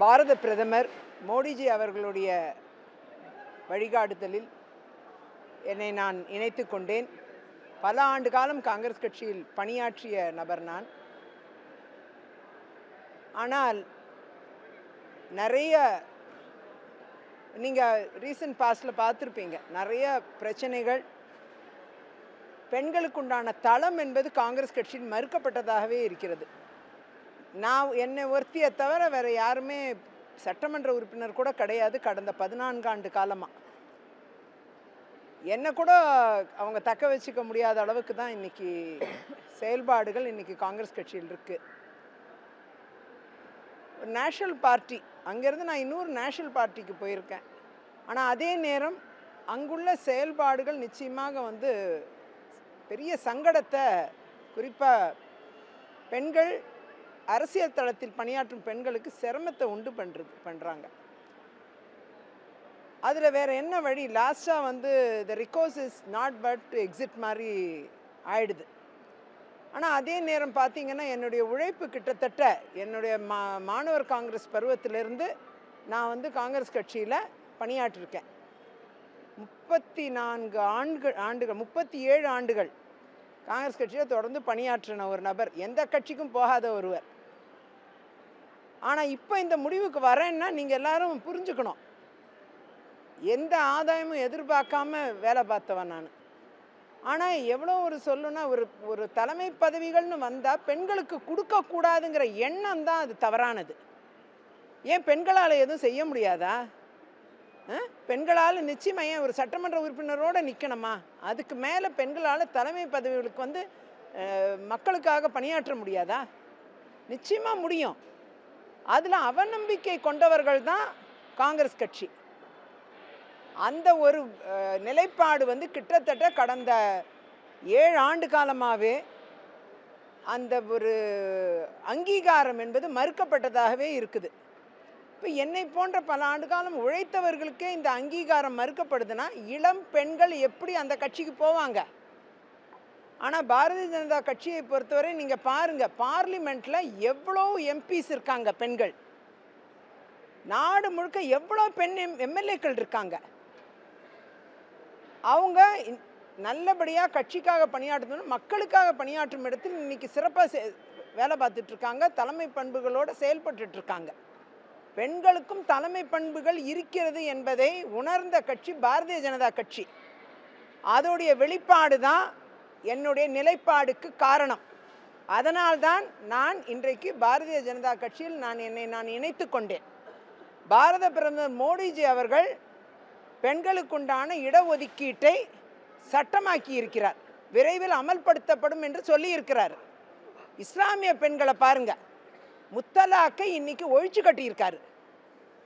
பாரத பிரதமர் மோடிஜி அவர்களுடைய வழிகாட்டுதலில் என்னை நான் இணைத்து கொண்டேன். பல ஆண்டு காலம் காங்கிரஸ் கட்சியில் பணியாற்றிய நபர் நான். ஆனால் நிறைய நீங்கள் ரீசன்ட் பாஸ்டில் பார்த்துருப்பீங்க. நிறைய பிரச்சனைகள். பெண்களுக்குண்டான தளம் என்பது காங்கிரஸ் கட்சியில் மறுக்கப்பட்டதாகவே இருக்கிறது. நான் என்னை ஒருத்தியை தவிர வேறு யாருமே சட்டமன்ற உறுப்பினர் கூட கிடையாது கடந்த பதினான்காண்டு காலமாக என்னை கூட அவங்க தக்க வச்சுக்க முடியாத அளவுக்கு தான் இன்னைக்கு செயல்பாடுகள் இன்னைக்கு காங்கிரஸ் கட்சியில் இருக்குது ஒரு நேஷ்னல் பார்ட்டி அங்கேருந்து நான் இன்னொரு நேஷ்னல் பார்ட்டிக்கு போயிருக்கேன். ஆனால் அதே நேரம் அங்குள்ள செயல்பாடுகள் நிச்சயமாக வந்து பெரிய சங்கடத்தை குறிப்பாக பெண்கள் அரசியல் தளத்தில் பணியாற்றும் பெண்களுக்கு சிரமத்தை உண்டு பண்ணுறது பண்ணுறாங்க அதில் வேறு என்ன வழி? லாஸ்ட்டாக வந்து the recourse is not but to exit மாதிரி ஆயிடுது. ஆனால் அதே நேரம் பார்த்தீங்கன்னா என்னுடைய உழைப்பு கிட்டத்தட்ட என்னுடைய மா மாணவர் காங்கிரஸ் பருவத்திலிருந்து நான் வந்து காங்கிரஸ் கட்சியில் பணியாற்றிருக்கேன். முப்பத்தி நான்கு ஆண்டுகள் ஆண்டுகள் முப்பத்தி ஏழு ஆண்டுகள் காங்கிரஸ் கட்சியில் தொடர்ந்து பணியாற்றின ஒரு நபர். எந்த கட்சிக்கும் போகாத ஒருவர். ஆனால் இப்போ இந்த முடிவுக்கு வரேன்னா நீங்கள் எல்லாரும் புரிஞ்சுக்கணும். எந்த ஆதாயமும் எதிர்பார்க்காம வேலை பார்த்தவன் நான். ஆனால் எவ்வளோ ஒரு சொல்லுன்னா ஒரு ஒரு தலைமை பதவிகள்னு வந்தால் பெண்களுக்கு கொடுக்கக்கூடாதுங்கிற எண்ணம் தான் அது தவறானது. ஏன் பெண்களால் எதுவும் செய்ய முடியாதா? பெண்களால் நிச்சயமாக ஏன் ஒரு சட்டமன்ற உறுப்பினரோடு நிற்கணுமா அதுக்கு மேலே பெண்களால் தலைமை பதவிகளுக்கு வந்து மக்களுக்காக பணியாற்ற முடியாதா? நிச்சயமாக முடியும். அதில் அவநம்பிக்கை கொண்டவர்கள் தான் காங்கிரஸ் கட்சி. அந்த ஒரு நிலைப்பாடு வந்து கிட்டத்தட்ட கடந்த ஏழு ஆண்டு காலமாகவே அந்த ஒரு அங்கீகாரம் என்பது மறுக்கப்பட்டதாகவே இருக்குது. இப்போ என்னை போன்ற பல ஆண்டு காலம் உழைத்தவர்களுக்கே இந்த அங்கீகாரம் மறுக்கப்படுதுன்னா இளம் பெண்கள் எப்படி அந்த கட்சிக்கு போவாங்க? ஆனால் பாரதிய ஜனதா கட்சியை பொறுத்தவரை நீங்கள் பாருங்கள் பார்லிமெண்ட்டில் எவ்வளோ எம்பிஸ் இருக்காங்க பெண்கள். நாடு முழுக்க எவ்வளோ பெண் எம் எம்எல்ஏக்கள் இருக்காங்க. அவங்க நல்லபடியாக கட்சிக்காக பணியாற்றணும் மக்களுக்காக பணியாற்றும் இடத்தில் இன்னைக்கு சிறப்பாக வேலை பார்த்துட்ருக்காங்க தலைமை பண்புகளோடு செயல்பட்டுட்ருக்காங்க பெண்களுக்கும் தலைமை பண்புகள் இருக்கிறது என்பதை உணர்ந்த கட்சி பாரதிய ஜனதா கட்சி. அதோடைய வெளிப்பாடு தான் என்னுடைய நிலைப்பாடுக்கு காரணம். அதனால்தான் நான் இன்றைக்கு பாரதிய ஜனதா கட்சியில் நான் என்னை நான் இணைத்து கொண்டேன். பாரத பிரதமர் மோடிஜி அவர்கள் பெண்களுக்குண்டான இடஒதுக்கீட்டை சட்டமாக்கி இருக்கிறார். விரைவில் அமல்படுத்தப்படும் என்று சொல்லியிருக்கிறார். இஸ்லாமிய பெண்களை பாருங்க. முத்தலாக்கை இன்னைக்கு ஒழிச்சு கட்டியிருக்காரு.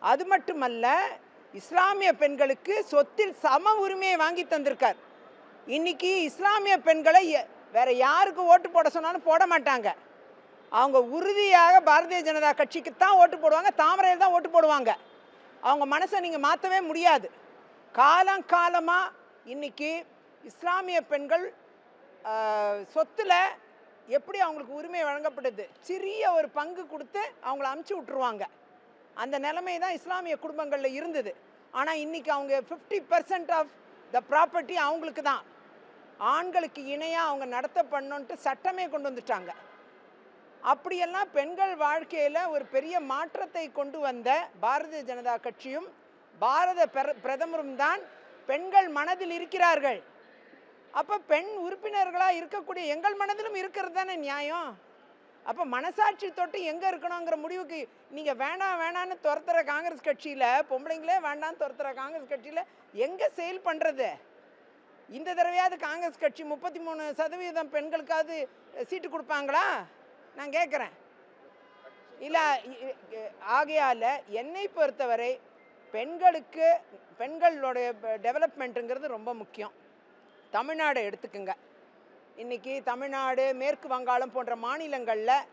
அது மட்டுமல்ல இஸ்லாமிய பெண்களுக்கு சொத்தில் சம உரிமையை வாங்கி தந்திருக்கார். இன்றைக்கி இஸ்லாமிய பெண்களை எ- யாருக்கு ஓட்டு போட சொன்னாலும் போட மாட்டாங்க. அவங்க உறுதியாக பாரதிய ஜனதா கட்சிக்கு தான் ஓட்டு போடுவாங்க தாமரையில் தான் ஓட்டு போடுவாங்க. அவங்க மனசை நீங்கள் மாற்றவே முடியாது. காலம் காலமாக இன்னைக்கு இஸ்லாமிய பெண்கள் சொத்தில் எப்படி அவங்களுக்கு உரிமை வழங்கப்படுது சிறிய ஒரு பங்கு கொடுத்து அவங்கள அமுச்சு விட்டுருவாங்க. அந்த நிலைமை தான் இஸ்லாமிய குடும்பங்களில் இருந்தது. ஆனால் இன்னைக்கு அவங்க fifty percent of the property அவங்களுக்கு தான் ஆண்களுக்கு இணையாக அவங்க நடத்த பண்ணோன்ட்டு சட்டமே கொண்டு வந்துட்டாங்க. அப்படியெல்லாம் பெண்கள் வாழ்க்கையில் ஒரு பெரிய மாற்றத்தை கொண்டு வந்த பாரதிய ஜனதா கட்சியும் பாரத பிரதமரும் தான் பெண்கள் மனதில் இருக்கிறார்கள். அப்போ பெண் உறுப்பினர்களாக இருக்கக்கூடிய எங்கள் மனதிலும் இருக்கிறது தானே நியாயம்? அப்போ மனசாட்சி தொட்டு எங்கே இருக்கணுங்கிற முடிவுக்கு நீங்கள் வேணாம் வேணான்னு துரத்துகிற காங்கிரஸ் கட்சியில் பொம்பளைங்களே வேண்டான்னு துரத்துகிற காங்கிரஸ் கட்சியில் எங்கே செயல் பண்ணுறது இந்த தடவையாவது காங்கிரஸ் கட்சி முப்பத்தி மூணு சதவீதம் பெண்களுக்காவது சீட்டு கொடுப்பாங்களா? நான் கேட்குறேன் இல்லை ஆகையால் என்னை பொறுத்தவரை பெண்களுக்கு பெண்களுடைய டெவலப்மெண்ட்டுங்கிறது ரொம்ப முக்கியம். தமிழ்நாடு எடுத்துக்குங்க. இன்னைக்கு தமிழ்நாடு மேற்கு வங்காளம் போன்ற மாநிலங்களில்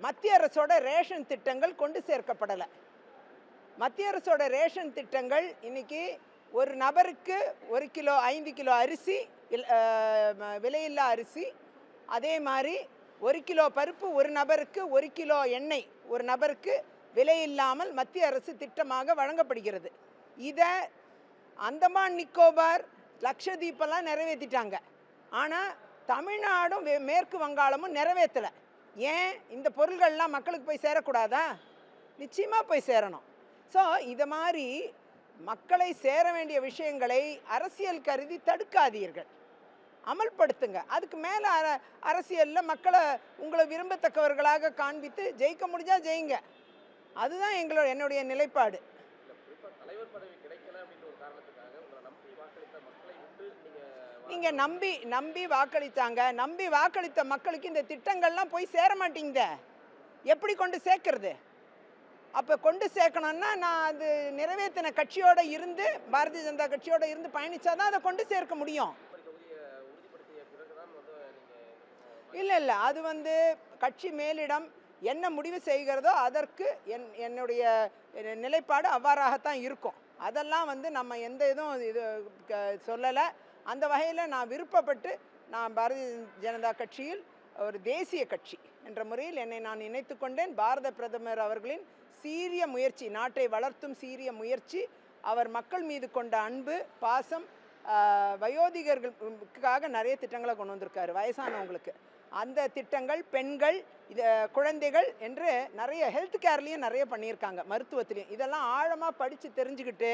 மத்திய அரசோட ரேஷன் திட்டங்கள் கொண்டு சேர்க்கப்படலை. மத்திய அரசோட ரேஷன் திட்டங்கள் இன்றைக்கி ஒரு நபருக்கு ஒரு கிலோ ஐந்து கிலோ அரிசி விலையில்லா அரிசி அதே மாதிரி ஒரு கிலோ பருப்பு ஒரு நபருக்கு ஒரு கிலோ எண்ணெய் ஒரு நபருக்கு விலை இல்லாமல் மத்திய அரசு திட்டமாக வழங்கப்படுகிறது. இதை அந்தமான் நிக்கோபார் லக்ஷதீப்பெல்லாம் நிறைவேற்றிட்டாங்க ஆனால் தமிழ்நாடும் மேற்கு வங்காளமும் நிறைவேற்றலை ஏன்? இந்த பொருள்கள்லாம் மக்களுக்கு போய் சேரக்கூடாதா? நிச்சயமாக போய் சேரணும். ஸோ இதை மாதிரி மக்களை சேர வேண்டிய விஷயங்களை அரசியல் கருதி தடுக்காதீர்கள். அமல்படுத்துங்க. அதுக்கு மேலே அர அரசியலில் மக்களை உங்களை விரும்பத்தக்கவர்களாக காண்பித்து ஜெயிக்க முடிஞ்சா ஜெயிங்க. அதுதான் எங்களோட என்னுடைய நிலைப்பாடு. நீங்கள் நம்பி நம்பி வாக்களித்தாங்க. நம்பி வாக்களித்த மக்களுக்கு இந்த திட்டங்கள்லாம் போய் சேர மாட்டேங்குதே எப்படி கொண்டு சேர்க்கறது? அப்போ கொண்டு சேர்க்கணும்னா நான் அது நிறைவேற்றின கட்சியோடு இருந்து பாரதிய ஜனதா கட்சியோடு இருந்து பயணிச்சாதான் அதை கொண்டு சேர்க்க முடியும். இல்லை இல்லை. அது வந்து கட்சி மேலிடம் என்ன முடிவு செய்கிறதோ அதற்கு என் என்னுடைய நிலைப்பாடு அவ்வாறாகத்தான் இருக்கும். அதெல்லாம் வந்து நம்ம எந்த இதுவும் இது சொல்லலை. அந்த வகையில் நான் விருப்பப்பட்டு நான் பாரதிய ஜனதா கட்சியில் ஒரு தேசிய கட்சி என்ற முறையில் என்னை நான் இணைத்து கொண்டேன். பாரத பிரதமர் அவர்களின் சீரிய முயற்சி நாட்டை வளர்த்தும் சீரிய முயற்சி அவர் மக்கள் மீது கொண்ட அன்பு பாசம் வயோதிகர்களுக்காக நிறைய திட்டங்களை கொண்டு வந்திருக்காரு வயசானவங்களுக்கு. அந்த திட்டங்கள் பெண்கள் இது குழந்தைகள் என்று நிறைய ஹெல்த் கேர்லேயும் நிறைய பண்ணியிருக்காங்க மருத்துவத்திலையும். இதெல்லாம் ஆழமாக படித்து தெரிஞ்சுக்கிட்டு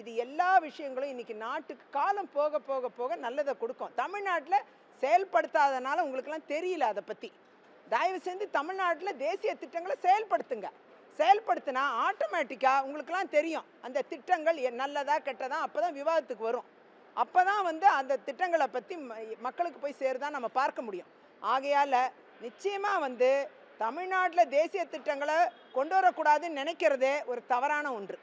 இது எல்லா விஷயங்களும் இன்றைக்கி நாட்டுக்கு காலம் போக போக போக நல்லதை கொடுக்கும். தமிழ்நாட்டில் செயல்படுத்தாதனால உங்களுக்கெல்லாம் தெரியல அதை பற்றி தயவு செஞ்சு தமிழ்நாட்டில் தேசிய திட்டங்களை செயல்படுத்துங்க. செயல்படுத்தினா ஆட்டோமேட்டிக்காக உங்களுக்கெல்லாம் தெரியும். அந்த திட்டங்கள் எ- நல்லதா கெட்டதா அப்போ தான் விவாதத்துக்கு வரும். அப்போ தான் வந்து அந்த திட்டங்களை பற்றி மக்களுக்கு போய் சேருதான் நம்ம பார்க்க முடியும். ஆகையால் நிச்சயமாக வந்து தமிழ்நாட்டில் தேசிய திட்டங்களை கொண்டு வரக்கூடாதுன்னு நினைக்கிறதே ஒரு தவறான ஒன்று.